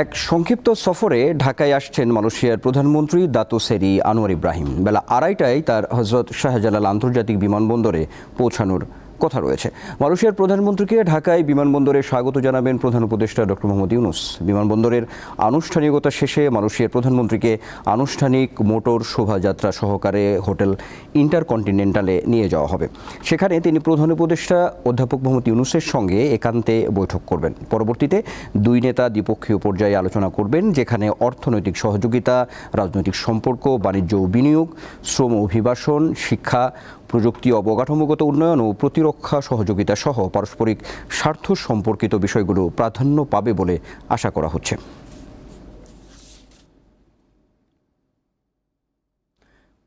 এক সংক্ষিপ্ত সফরে ঢাকায় আসছেন মালয়েশিয়ার প্রধানমন্ত্রী দাতো সেরি আনোয়ার ইব্রাহিম। বেলা আড়াইটায় তার হজরত শাহজালাল আন্তর্জাতিক বিমানবন্দরে পৌঁছানোর কথা রয়েছে। মালয়েশিয়ার প্রধানমন্ত্রীকে ঢাকায় বিমানবন্দরে স্বাগত জানাবেন প্রধান উপদেষ্টা ডক্টর মোহাম্মদ ইউনুস। বিমানবন্দরের আনুষ্ঠানিকতা শেষে মালয়েশিয়ার প্রধানমন্ত্রীকে আনুষ্ঠানিক মোটর শোভাযাত্রা সহকারে হোটেল ইন্টারকন্টিনেন্টালে নিয়ে যাওয়া হবে। সেখানে তিনি প্রধান উপদেষ্টা অধ্যাপক মোহাম্মদ ইউনুসের সঙ্গে একান্তে বৈঠক করবেন। পরবর্তীতে দুই নেতা দ্বিপক্ষীয় পর্যায়ে আলোচনা করবেন, যেখানে অর্থনৈতিক সহযোগিতা, রাজনৈতিক সম্পর্ক, বাণিজ্য ও বিনিয়োগ, শ্রম অভিবাসন, শিক্ষা প্রযুক্তি অবকাঠামোগত উন্নয়ন ও প্রতিরক্ষা সহযোগিতা সহ পারস্পরিক স্বার্থ সম্পর্কিত বিষয়গুলো প্রাধান্য পাবে বলে আশা করা হচ্ছে।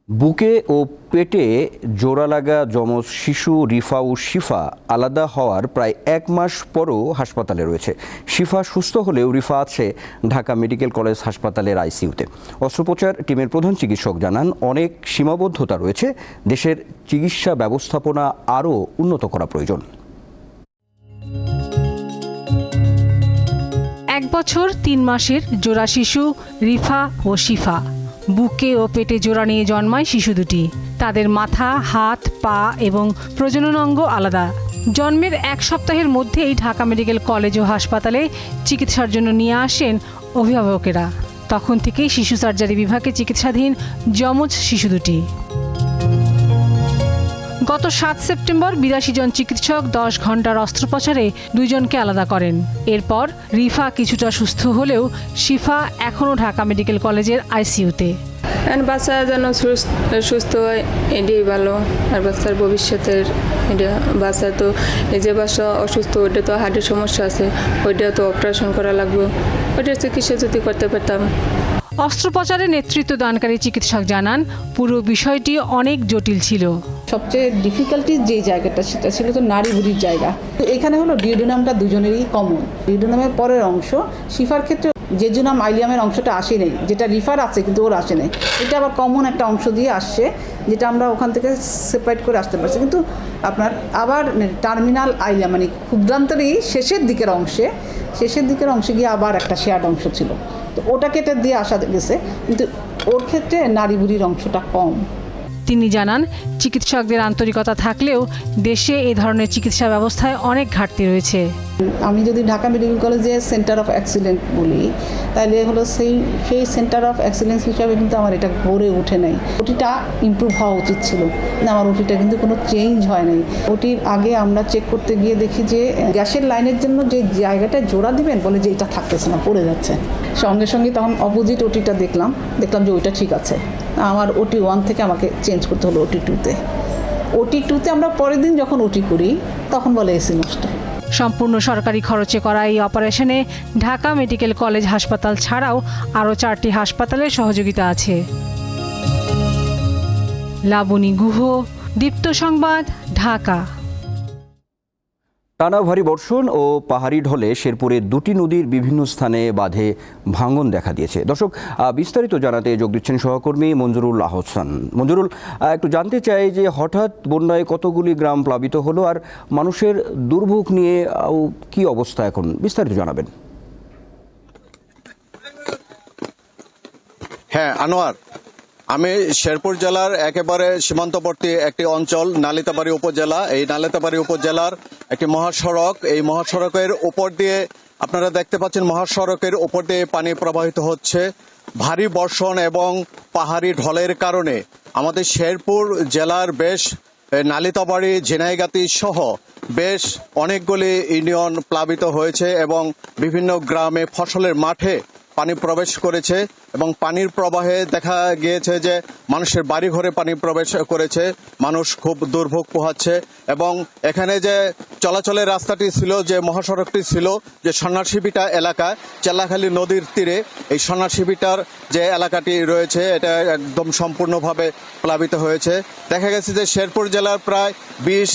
বুকে ও পেটে জোড়া লাগা যমজ শিশু রিফা ও শিফা আলাদা হওয়ার প্রায় এক মাস পরও হাসপাতালে রয়েছে। শিফা সুস্থ হলেও রিফা আছে ঢাকা মেডিকেল কলেজ হাসপাতালের আইসিইউতে। অস্ত্রোপচার টিমের প্রধান চিকিৎসক জানান, অনেক সীমাবদ্ধতা রয়েছে। দেশের চিকিৎসা ব্যবস্থাপনা আরও উন্নত করা প্রয়োজন। এক বছর, তিন মাসের জোড়া শিশু রিফা ও শিফা। বুকে ও পেটে জোড়া নিয়ে জন্মায় শিশু দুটি। তাদের মাথা, হাত, পা এবং প্রজনন অঙ্গ আলাদা। জন্মের এক সপ্তাহের মধ্যেই ঢাকা মেডিকেল কলেজ ও হাসপাতালে চিকিৎসার জন্য নিয়ে আসেন অভিভাবকেরা। তখন থেকেই শিশু সার্জারি বিভাগে চিকিৎসাধীন যমজ শিশু দুটি। গত সাত সেপ্টেম্বর বিরাশি জন চিকিৎসক দশ ঘণ্টার অস্ত্রোপচারে দুইজনকে আলাদা করেন। এরপর রিফা কিছুটা সুস্থ হলেও শিফা এখনও ঢাকা মেডিকেল কলেজের আইসিইউতে। বাচ্চা যেন সুস্থ সুস্থ হয় এটাই ভালো। আর বাচ্চার ভবিষ্যতের এটা বাচ্চা তো এই যে বাচ্চা অসুস্থ ওইটা তো হার্টের সমস্যা আছে ওইটা তো অপারেশন করা লাগবে। ওইটার চিকিৎসা যদি করতে পারতাম। অস্ত্রোপচারে নেতৃত্ব দানকারী চিকিৎসক জানান পুরো বিষয়টি অনেক জটিল ছিল। সবচেয়ে ডিফিকাল্টির যে জায়গাটা সেটা ছিল তো নারী বুড়ির জায়গা এখানে হলো ডিওডোনামটা দুজনেরই কমন ডিওডোনামের পরের অংশ, শিফার ক্ষেত্রে জেজুনাম আইলিয়ামের অংশটা আসে নেই, যেটা রিফার আছে কিন্তু ওর আসে নেই। এটা আবার কমন একটা অংশ দিয়ে আসছে, যেটা আমরা ওখান থেকে সেপারেট করে আসতে পারছি। কিন্তু আপনার আবার টার্মিনাল আইলিয়াম মানে ক্ষুদ্রান্তরই শেষের দিকের অংশে, শেষের দিকের অংশে গিয়ে আবার একটা শেয়ার্ড অংশ ছিল। তো ওটা কেটে দিয়ে আসা গেছে, কিন্তু ওর ক্ষেত্রে নারী বুড়ির অংশটা কম। তিনি জানান, চিকিৎসকদের আন্তরিকতা থাকলেও দেশে এ ধরনের চিকিৎসা ব্যবস্থায় অনেক ঘাটতি রয়েছে। আমি যদি ঢাকা মেডিকেল কলেজে সেন্টার অফ এক্সিলেন্ট বলি তাহলে হলো সেই সেই সেন্টার অফ এক্সিলেন্স হিসাবে কিন্তু আমার এটা গড়ে ওঠে নাই। ওটিটা ইমপ্রুভ হওয়া উচিত ছিল। না, আমার ওটিটা কিন্তু কোনো চেঞ্জ হয় নাই। ওটির আগে আমরা চেক করতে গিয়ে দেখি যে, গ্যাসের লাইনের জন্য যে জায়গাটা জোড়া দিবেন বলে যে এটা থাকতেছে না, পড়ে যাচ্ছে। সঙ্গে সঙ্গে তখন অপোজিট ওটিটা দেখলাম। দেখলাম যে ওইটা ঠিক আছে। আমার ওটি ওয়ান থেকে আমাকে চেঞ্জ করতে হলো ওটি টুতে ওটি টুতে আমরা পরের দিন যখন ওটি করি, তখন বলে এসি নষ্ট। সম্পূর্ণ সরকারি খরচে করা এই অপারেশনে ঢাকা মেডিকেল কলেজ হাসপাতাল ছাড়াও আরও চারটি হাসপাতালের সহযোগিতা আছে। লাবণী গুহ, দীপ্ত সংবাদ, ঢাকা। টানা ভারী বর্ষণ ও পাহাড়ি ঢলে শেরপুরে দুটি নদীর বিভিন্ন স্থানে বাঁধে ভাঙন দেখা দিয়েছে। দর্শক বিস্তারিত জানাতে যোগ দিচ্ছেন সহকর্মী মঞ্জুরুল আহসান। মঞ্জুরুল একটু জানতে চাই যে হঠাৎ বন্যায় কতগুলি গ্রাম প্লাবিত হলো আর মানুষের দুর্ভোগ নিয়ে কি অবস্থা এখন? বিস্তারিত জানাবেন। হ্যাঁ আনোয়ার। আমি শেরপুর জেলার একেবারে সীমান্তবর্তী একটি অঞ্চল, নালিতাবাড়ি উপজেলা। এই নালিতাবাড়ি উপজেলার একটি মহাসড়ক। এই মহাসড়কের উপর দিয়ে আপনারা দেখতে পাচ্ছেন মহাসড়কের উপর দিয়ে পানি প্রবাহিত হচ্ছে। ভারী বর্ষণ এবং পাহাড়ি ঢলের কারণে আমাদের শেরপুর জেলার বেশ নালিতাবাড়ি, ঝিনাইগাতি সহ বেশ অনেকগুলি ইউনিয়ন প্লাবিত হয়েছে এবং বিভিন্ন গ্রামে ফসলের মাঠে পানি প্রবেশ করেছে এবং পানির প্রবাহে দেখা গিয়েছে যে মানুষের বাড়ি ঘরে পানি প্রবেশ করেছে। মানুষ খুব দুর্ভোগ পোহাচ্ছে এবং এখানে যে চলাচলের রাস্তাটি ছিল, যে মহাসড়কটি ছিল, যে সন্ন্যাসীবিটা এলাকা, চেল্লাখালী নদীর তীরে, এই সন্ন্যাসীবিটার যে এলাকাটি রয়েছে, এটা একদম সম্পূর্ণভাবে প্লাবিত হয়েছে। দেখা গেছে যে শেরপুর জেলার প্রায় বিশ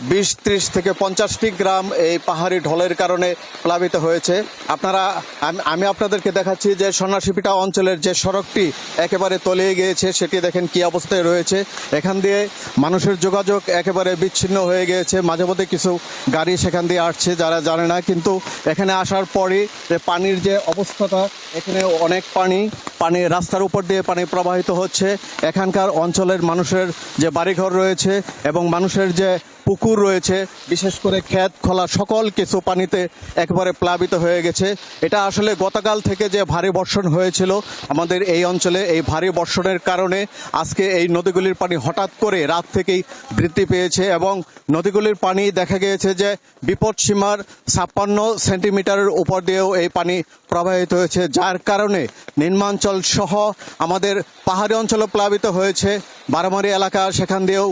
বিশ, ত্রিশ থেকে পঞ্চাশটি গ্রাম এই পাহাড়ি ঢলের কারণে প্লাবিত হয়েছে। আপনারা, আমি- আপনাদেরকে দেখাচ্ছি যে সন্ন্যাসীপিটা অঞ্চলের যে সড়কটি একেবারে তলিয়ে গিয়েছে, সেটি দেখেন কি অবস্থায় রয়েছে। এখান দিয়ে মানুষের যোগাযোগ একেবারে বিচ্ছিন্ন হয়ে গিয়েছে। মাঝে মধ্যে কিছু গাড়ি সেখান দিয়ে আসছে, যারা জানে না। কিন্তু এখানে আসার পরই পানির যে অবস্থাটা, এখানে অনেক পানি পানি, রাস্তার উপর দিয়ে পানি প্রবাহিত হচ্ছে। এখানকার অঞ্চলের মানুষের যে বাড়িঘর রয়েছে এবং মানুষের যে পুকুর রয়েছে, বিশেষ করে ক্ষেত, খোলা, সকল কিছু পানিতে একবারে প্লাবিত হয়ে গেছে। এটা আসলে গতকাল থেকে যে ভারী বর্ষণ হয়েছিল, আমাদের এই অঞ্চলে এই ভারী বর্ষণের কারণে আজকে এই নদীগুলির পানি হঠাৎ করে রাত থেকেই বৃদ্ধি পেয়েছে এবং নদীগুলির পানি দেখা গিয়েছে যে বিপদ সীমার ছাপ্পান্ন সেন্টিমিটারের উপর দিয়েও এই পানি প্রবাহিত হয়েছে, যার কারণে নিম্নাঞ্চল সহ আমাদের পাহাড়ি অঞ্চলও প্লাবিত হয়েছে। বারামারি এলাকা, সেখান দিয়েও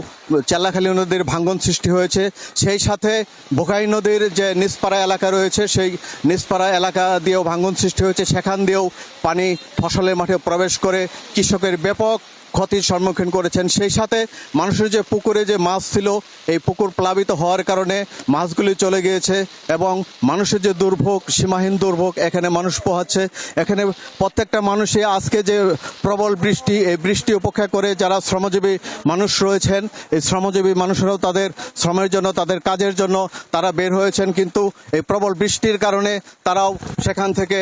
চেল্লাখালী নদীর ভাঙ্গন সৃষ্টি হয়েছে। সেই সাথে বোকাই নদীর যে নিসপাড়া এলাকা রয়েছে, সেই নিসপাড়া এলাকা দিয়েও ভাঙ্গন সৃষ্টি হয়েছে। সেখান দিয়েও পানি ফসলের মাঠে প্রবেশ করে কৃষকের ব্যাপক ক্ষতির সম্মুখীন করেছেন। সেই সাথে মানুষের যে পুকুরে যে মাছ ছিল, এই পুকুর প্লাবিত হওয়ার কারণে মাছগুলি চলে গিয়েছে এবং মানুষের যে দুর্ভোগ, সীমাহীন দুর্ভোগ, এখানে মানুষ পোহাচ্ছে। এখানে প্রত্যেকটা মানুষই আজকে যে প্রবল বৃষ্টি, এই বৃষ্টি উপেক্ষা করে যারা শ্রমজীবী মানুষ রয়েছেন, এই শ্রমজীবী মানুষরাও তাদের শ্রমের জন্য, তাদের কাজের জন্য তারা বের হয়েছেন। কিন্তু এই প্রবল বৃষ্টির কারণে তারাও সেখান থেকে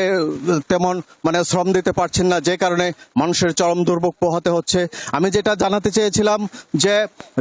তেমন মানে শ্রম দিতে পারছেন না। যে কারণে মানুষের চরম দুর্ভোগ পোহাতে হচ্ছে। আমি যেটা জানাতে চেয়েছিলাম যে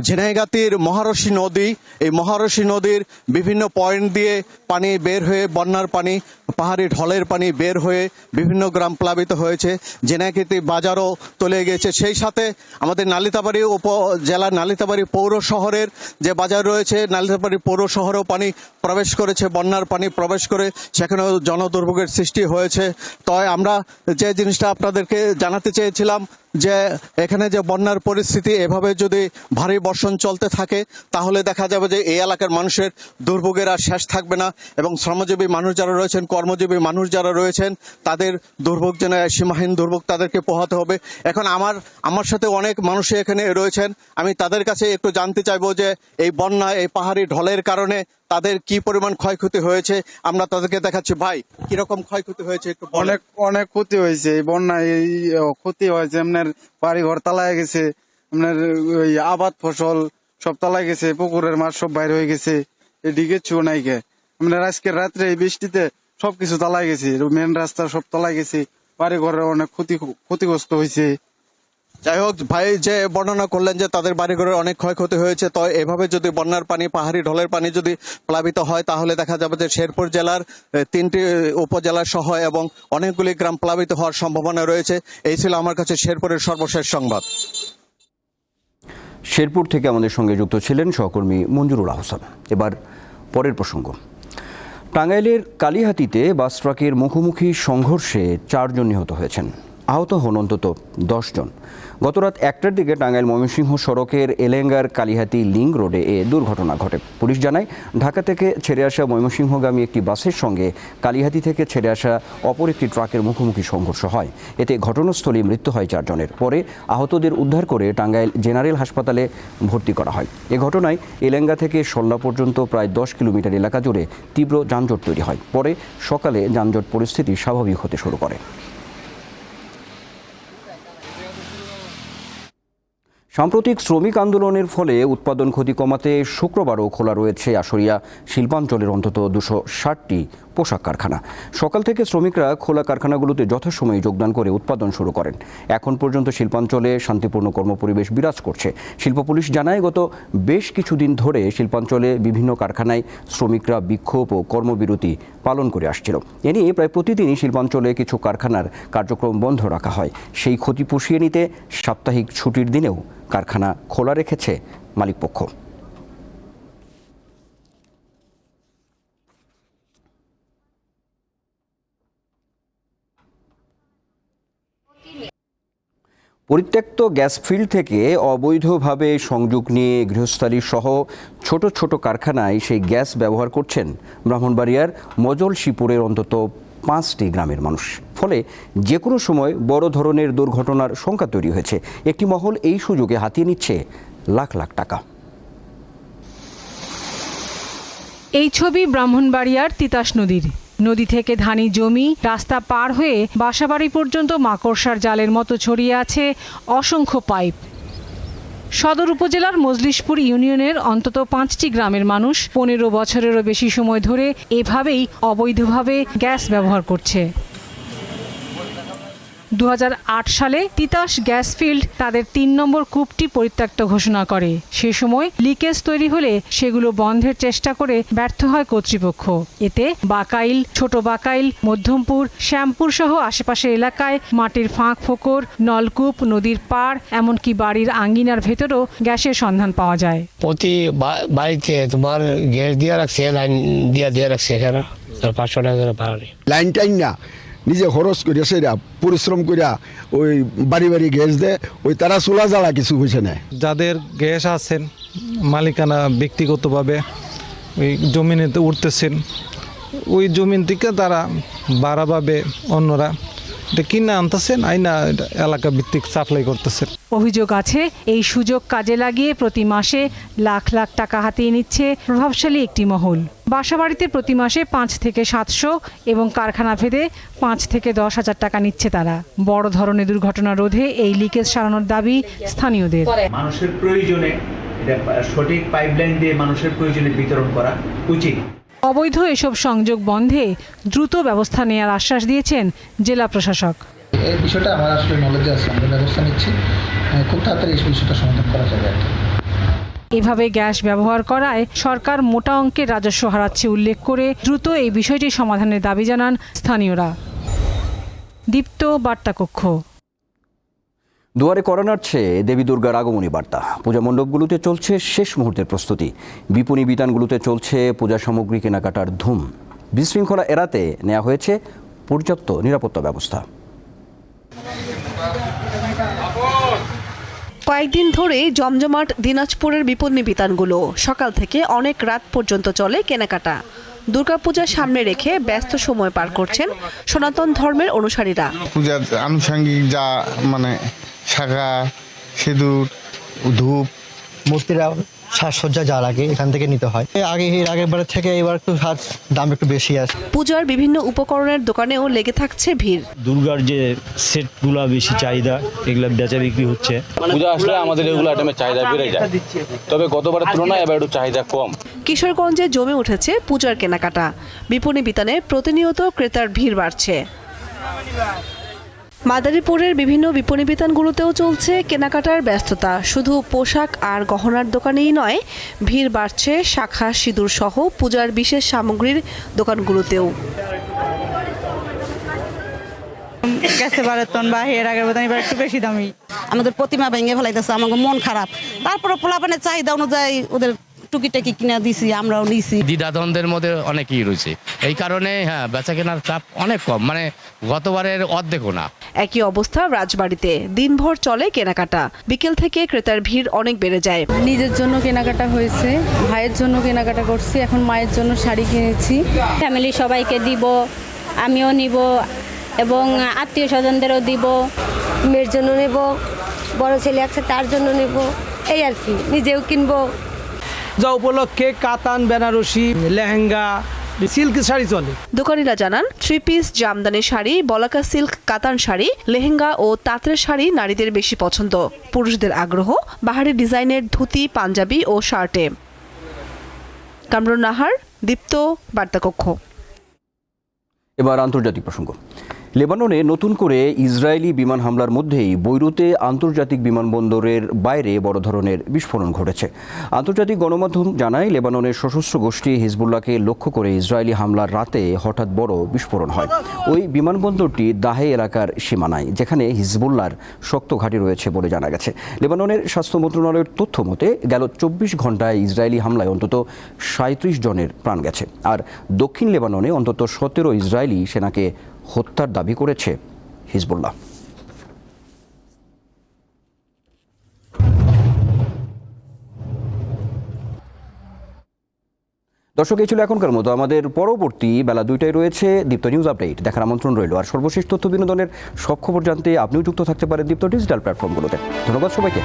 ঝিনাইগাতির মহারশী নদী, এই মহারশী নদীর বিভিন্ন পয়েন্ট দিয়ে পানি বের হয়ে, বন্যার পানি, পাহাড়ি ঢলের পানি বের হয়ে বিভিন্ন গ্রাম প্লাবিত হয়েছে। জেনাকিতি বাজারও তলে গিয়েছে। সেই সাথে আমাদের নালিতাবাড়ি উপজেলার নালিতাবাড়ি পৌর শহরের যে বাজার রয়েছে, নালিতাবাড়ি পৌর শহরেও পানি প্রবেশ করেছে, বন্যার পানি প্রবেশ করে সেখানেও জনদুর্ভোগের সৃষ্টি হয়েছে। তাই আমরা যে জিনিসটা আপনাদেরকে জানাতে চেয়েছিলাম যে এখানে যে বন্যার পরিস্থিতি, এভাবে যদি ভারী বর্ষণ চলতে থাকে, তাহলে দেখা যাবে যে এই এলাকার মানুষের দুর্ভোগের আর শেষ থাকবে না এবং শ্রমজীবী মানুষ যারা রয়েছেন, কর্মজীবী মানুষ যারা রয়েছেন, তাদের দুর্ভোগ যেন সীমাহীন দুর্ভোগ তাদেরকে পোহাতে হবে। এখন আমার আমার সাথে অনেক মানুষই এখানে রয়েছেন। আমি তাদের কাছে একটু জানতে চাইব যে এই বন্যা, এই পাহাড়ি ঢলের কারণে তাদের কি পরিমাণ ক্ষয়ক্ষতি হয়েছে আমরা তাদেরকে দেখাচ্ছি। ভাই, কীরকম ক্ষয়ক্ষতি হয়েছে একটু অনেক অনেক ক্ষতি হয়েছে। এই বন্যায় এই ক্ষতি হয়েছে। আপনার বাড়ি ঘর তালায় গেছে, আপনার ওই আবাদ ফসল সব তালায় গেছে, পুকুরের মাছ সব বাইরে হয়ে গেছে, এদিকে চু নাই গে আপনার আজকের রাত্রে এই বৃষ্টিতে সবকিছু তালায় গেছে, মেন রাস্তা সব তালায় গেছে বাড়ি ঘরের অনেক ক্ষতি, ক্ষতিগ্রস্ত হয়েছে। যাই হোক, ভাই যে বর্ণনা করলেন যে তাদের বাড়িঘরের অনেক ক্ষয়ক্ষতি হয়েছে, তো এভাবে যদি বন্যার পানি, পাহাড়ি ঢলের পানি যদি প্লাবিত হয়, তাহলে দেখা যাবে যে শেরপুর জেলার তিনটি উপজেলা সহ এবং অনেকগুলি গ্রাম প্লাবিত হওয়ার সম্ভাবনা রয়েছে। এই ছিল আমার কাছে শেরপুরের সর্বশেষ সংবাদ। শেরপুর থেকে আমাদের সঙ্গে যুক্ত ছিলেন সহকর্মী মঞ্জুরুল আহসান। এবার পরের প্রসঙ্গ। টাঙ্গাইলের কালিহাতিতে বাস ট্রাকের মুখোমুখি সংঘর্ষে চারজন নিহত হয়েছেন। আহত হন অন্তত জন গতরাত একটার দিকে টাঙ্গাইল ময়মনসিংহ সড়কের এলেঙ্গার কালিহাতি লিঙ্ক রোডে এ দুর্ঘটনা ঘটে। পুলিশ জানায়, ঢাকা থেকে ছেড়ে আসা ময়মনসিংহগামী একটি বাসের সঙ্গে কালিহাতি থেকে ছেড়ে আসা অপর একটি ট্রাকের মুখোমুখি সংঘর্ষ হয়। এতে ঘটনাস্থলেই মৃত্যু হয় চারজনের। পরে আহতদের উদ্ধার করে টাঙ্গাইল জেনারেল হাসপাতালে ভর্তি করা হয়। এ ঘটনায় এলেঙ্গা থেকে সল্লা পর্যন্ত প্রায় দশ কিলোমিটার এলাকা জুড়ে তীব্র যানজট তৈরি হয়। পরে সকালে যানজট পরিস্থিতি স্বাভাবিক হতে শুরু করে। সাম্প্রতিক শ্রমিক আন্দোলনের ফলে উৎপাদন ক্ষতি কমাতে শুক্রবারও খোলা রয়েছে আশুরিয়া শিল্পাঞ্চলের অন্তত দুশো ষাটটি পোশাক কারখানা। সকাল থেকে শ্রমিকরা খোলা কারখানাগুলোতে যথাসময়ে যোগদান করে উৎপাদন শুরু করেন। এখন পর্যন্ত শিল্পাঞ্চলে শান্তিপূর্ণ কর্মপরিবেশ বিরাজ করছে। শিল্প পুলিশ জানায়, গত বেশ কিছুদিন ধরে শিল্পাঞ্চলে বিভিন্ন কারখানায় শ্রমিকরা বিক্ষোভ ও কর্মবিরতি পালন করে আসছিল। এ নিয়ে প্রায় প্রতিদিনই শিল্পাঞ্চলে কিছু কারখানার কার্যক্রম বন্ধ রাখা হয়। সেই ক্ষতি পুষিয়ে নিতে সাপ্তাহিক ছুটির দিনেও কারখানা খোলা রেখেছে মালিকপক্ষ। পরিত্যক্ত গ্যাস ফিল্ড থেকে অবৈধভাবে সংযোগ নিয়ে গৃহস্থালী সহ ছোট ছোট কারখানায় সেই গ্যাস ব্যবহার করছেন ব্রাহ্মণবাড়িয়ার মজল শিপুরের অন্তত পাঁচটি গ্রামের মানুষ। ফলে যে কোনো সময় বড় ধরনের দুর্ঘটনার সংখ্যা তৈরি হয়েছে। একটি মহল এই সুযোগে হাতিয়ে নিচ্ছে লাখ লাখ টাকা। এই ছবি ব্রাহ্মণবাড়িয়ার তিতাস নদীর। নদী থেকে ধানি জমি রাস্তা পার হয়ে বাসাবাড়ি পর্যন্ত মাকড়সার জালের মতো ছড়িয়ে আছে অসংখ্য পাইপ। সদর উপজেলার মজলিশপুর ইউনিয়নের অন্তত পাঁচটি গ্রামের মানুষ পনেরো বছরেরও বেশি সময় ধরে এভাবেই অবৈধভাবে গ্যাস ব্যবহার করছে। দু হাজার আট সালে তিতাস গ্যাস ফিল্ড তাদের তিন নম্বর কূপটি পরিত্যক্ত ঘোষণা করে। সে সময় লিকেজ তৈরি হলে সেগুলো বন্ধের চেষ্টা করে ব্যর্থ হয় কর্তৃপক্ষ। এতে বাকাইল ছোট বাকাইল মধ্যমপুর শ্যামপুর সহ আশেপাশের এলাকায় মাটির ফাঁক ফোকর নলকূপ নদীর পাড় এমনকি বাড়ির আঙ্গিনার ভেতরও গ্যাসের সন্ধান পাওয়া যায়। প্রতি বা- বাড়িতে তোমার গ্যাস দিয়ে রাখছে লাইন দিয়ে দিয়ে রাখছে এখানে। পাঁচশো টাকা ভাড়া নেই। লাইন টাইন না। নিজে খরচ করিয়া সেরা, পরিশ্রম করিয়া ওই বাড়ি বাড়ি গ্যাস দেয় ওই তারা চুলা জ্বালা কিছু হয়েছে না যাদের গ্যাস আছেন, মালিকানা ব্যক্তিগতভাবে ওই জমিনেতে উঠতেছেন, ওই জমিন থেকে তারা বাড়াভাবে অন্যরা এটা কিনে আনতেছেন আইনা এলাকা ভিত্তিক সাপ্লাই করতেছেন। অভিযোগ আছে এই সুযোগ কাজে লাগিয়ে প্রতি মাসে লাখ লাখ টাকা হাতিয়ে নিচ্ছে প্রভাবশালী একটি মহল। বাসাবাড়িতে প্রতি মাসে পাঁচ থেকে সাতশো এবং কারখানা ভেদে পাঁচ থেকে দশ হাজার টাকা নিচ্ছে তারা। বড় ধরনের দুর্ঘটনা রোধে এই লিকেজ সারানোর দাবি স্থানীয়দের। মানুষের প্রয়োজনে এটা সঠিক পাইপলাইন দিয়ে মানুষের প্রয়োজনে বিতরণ করা উচিত। অবৈধ এসব সংযোগ বন্ধে দ্রুত ব্যবস্থা নেওয়ার আশ্বাস দিয়েছেন জেলা প্রশাসক। এই বিষয়টা আমার আসলে নলেজে আছে আমরা ব্যবস্থা নিচ্ছি। খুব তাড়াতাড়ি এই বিষয়টা সমাধান করা যাবে আর এভাবে গ্যাস ব্যবহার করায় সরকার মোটা অঙ্কের রাজস্ব হারাচ্ছে উল্লেখ করে দ্রুত এই বিষয়টি সমাধানের দাবি জানান স্থানীয়রা। দীপ্ত বার্তা কক্ষ দুয়ারে করা নাড়ছে দেবী দুর্গার আগমনী বার্তা। পূজা মণ্ডপগুলোতে চলছে শেষ মুহূর্তের প্রস্তুতি। বিপণী বিতানগুলোতে চলছে পূজা সামগ্রী কেনাকাটার ধুম। বিশৃঙ্খলা এড়াতে নেওয়া হয়েছে পর্যাপ্ত নিরাপত্তা ব্যবস্থা। কয়েকদিন ধরেই জমজমাট দিনাজপুরের বিপণী বিতানগুলো। সকাল থেকে অনেক রাত পর্যন্ত চলে কেনাকাটা। দুর্গাপূজার সামনে রেখে ব্যস্ত সময় পার করছেন সনাতন ধর্মের অনুসারীরা। পূজার আনুষঙ্গিক যা মানে শাখা, সিঁদুর, ধূপ, মূর্তিরা সাজসজ্জা যা লাগে এখান থেকে নিতে হয়। আগে এর আগের বারের থেকে এবার একটু সাজ দাম একটু বেশি আছে। পূজার বিভিন্ন উপকরণের দোকানেও লেগে থাকছে ভিড়। দুর্গার যে সেটগুলা বেশি চাহিদা এগুলো বেচা বিক্রি হচ্ছে। পূজা আসলে আমাদের এগুলো আইটেমের চাহিদা বেড়ে যায়। তবে গতবারের তুলনায় এবার একটু চাহিদা কম। কিশোরগঞ্জে জমে উঠেছে পূজার কেনাকাটা। বিপণী বিতানে প্রতিনিয়ত ক্রেতার ভিড় বাড়ছে। মাদারীপুরের বিভিন্ন বিপণী বিতানগুলোতেও চলছে কেনাকাটার ব্যস্ততা। শুধু পোশাক আর গহনার দোকানেই নয় ভিড় বাড়ছে শাখা সিঁদুর সহ পূজার বিশেষ সামগ্রীর দোকানগুলোতেও। গেছে বারেতন বা এর আগের বোধ এবার একটু বেশি দামি। আমাদের প্রতিমা ভেঙে ফেলাইতেছে আমাকে মন খারাপ। তারপরে পোলাপানের চাহিদা অনুযায়ী ওদের টুকিটাকি কিনা দিছি আমরাও নিছি। দ্বিধাদ্বন্দ্বের মধ্যে অনেকই রয়েছে। এই কারণে হ্যাঁ বেচা কেনার চাপ অনেক কম। মানে গতবারের অর্ধেকও না। একই অবস্থা রাজবাড়িতে। দিনভর চলে কেনাকাটা। বিকেল থেকে ক্রেতার ভিড় অনেক বেড়ে যায়। নিজের জন্য কেনাকাটা হয়েছে ভাইয়ের জন্য কেনাকাটা করছি এখন মায়ের জন্য শাড়ি কিনেছি। ফ্যামিলি সবাইকে দিব আমিও নিব এবং আত্মীয় স্বজনদেরও দিব। মেয়ের জন্য নেব বড় ছেলে আছে তার জন্য নেব। এই আর কি নিজেও কিনবো। যা উপলক্ষে কাতান বেনারসি লেহেঙ্গা সিল্ক শাড়ি চলে। দোকানিরা জানান থ্রি পিস জামদানি শাড়ি বলাকা সিল্ক কাতান শাড়ি লেহেঙ্গা ও তাঁতের শাড়ি নারীদের বেশি পছন্দ। পুরুষদের আগ্রহ বাহারি ডিজাইনের ধুতি পাঞ্জাবি ও শার্টে। কামরুন নাহার দীপ্ত বার্তাকক্ষ। এবার আন্তর্জাতিক প্রসঙ্গ। লেবাননে নতুন করে ইসরায়েলি বিমান হামলার মধ্যেই বৈরুতে আন্তর্জাতিক বিমানবন্দরের বাইরে বড় ধরনের বিস্ফোরণ ঘটেছে। আন্তর্জাতিক গণমাধ্যম জানায়, লেবাননের সশস্ত্র গোষ্ঠী হিজবুল্লাহকে লক্ষ্য করে ইসরায়েলি হামলার রাতে হঠাৎ বড় বিস্ফোরণ হয়। ওই বিমানবন্দরটি দাহে এলাকার সীমানায়, যেখানে হিজবুল্লার শক্ত ঘাঁটি রয়েছে বলে জানা গেছে। লেবাননের স্বাস্থ্য মন্ত্রণালয়ের তথ্য মতে, গেল চব্বিশ ঘন্টায় ইসরায়েলি হামলায় অন্তত সাঁত্রিশ জনের প্রাণ গেছে। আর দক্ষিণ লেবাননে অন্তত সতেরো ইসরায়েলি সেনাকে হত্যার দাবি করেছে হিজবুল্লাহ। দর্শক, এই ছিল এখনকার মতো। আমাদের পরবর্তী বেলা দুইটায় রয়েছে দীপ্ত নিউজ আপডেট। দেখার আমন্ত্রণ রইল। আর সর্বশেষ তথ্য বিনোদনের সব খবর জানতে আপনিও যুক্ত থাকতে পারেন দীপ্ত ডিজিটাল প্ল্যাটফর্মগুলোতে। ধন্যবাদ সবাইকে।